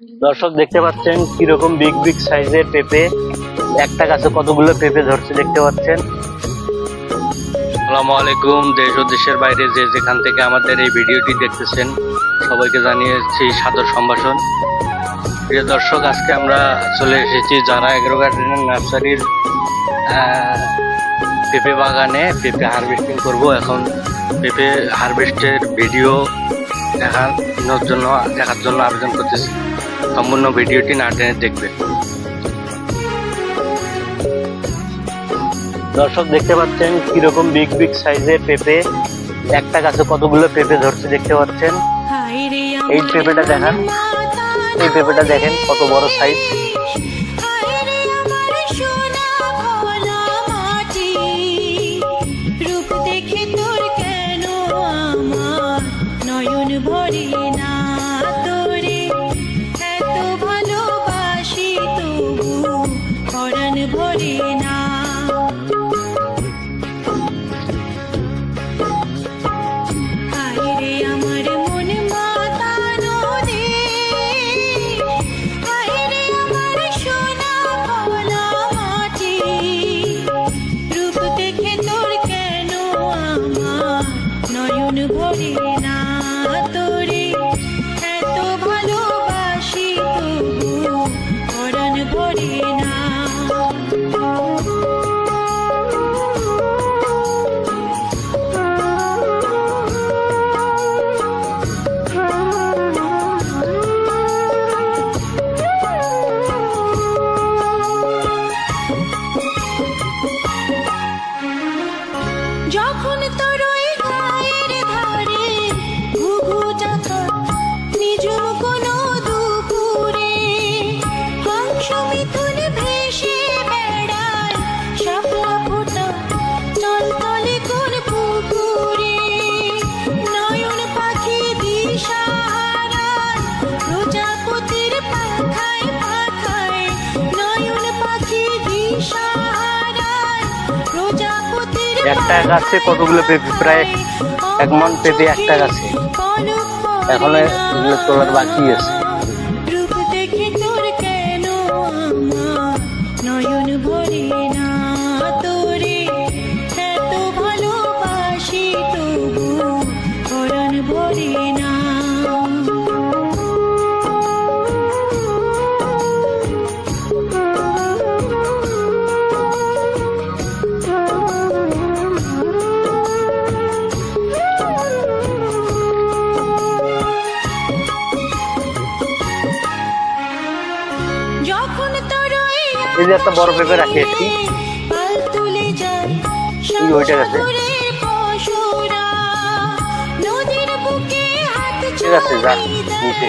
দর্শক দেখতে পাচ্ছেন কীরকম বিগ বিগ সাইজের পেঁপে। একটা গাছে কতগুলো পেঁপে ধরছে দেখতে পাচ্ছেন। আসসালামু আলাইকুম দেশ ও দেশের বাইরে যে যেখান থেকে আমাদের এই ভিডিওটি দেখতেছেন সবাইকে জানিয়েছি সাদর সম্ভাষণ। প্রিয় দর্শক আজকে আমরা চলে এসেছি যারা এগারো গার্ডেনের নার্সারির আহ, পেঁপে বাগানে। পেঁপে হারভেস্টিং করব। এখন পেঁপে হারভেস্টের ভিডিও দেখানোর জন্য দেখার জন্য আবেদন করতেছি। সম্পূর্ণ ভিডিওটি না টেনে দেখবে দর্শক দেখতে পাচ্ছেন কীরকম বিগ বিগ সাইজের পেঁপে। একটা গাছে কতগুলো পেঁপে ধরছে দেখতে পাচ্ছেন? এই পেঁপেটা দেখান। এই পেঁপেটা দেখেন কত বড় সাইজ हरी একটা গাছে কতগুলো পেঁপে প্রায় এক মন পেঁপে একটা গাছে। এখনও তোলার বাকি আছে। এই যে একটা বড় পেঁপে রাখি একটি ওইটা আছে। নদীর বুকে হাত ঠিক আছে, যা, নিচে।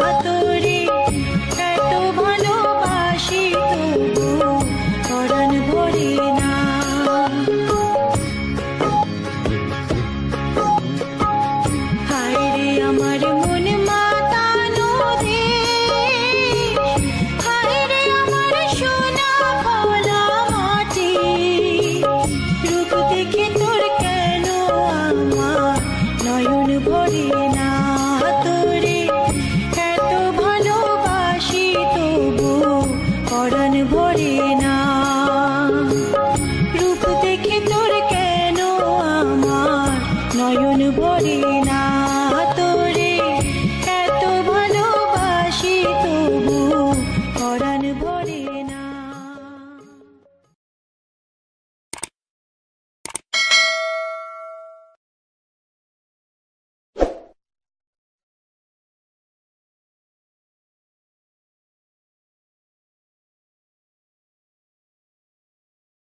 body.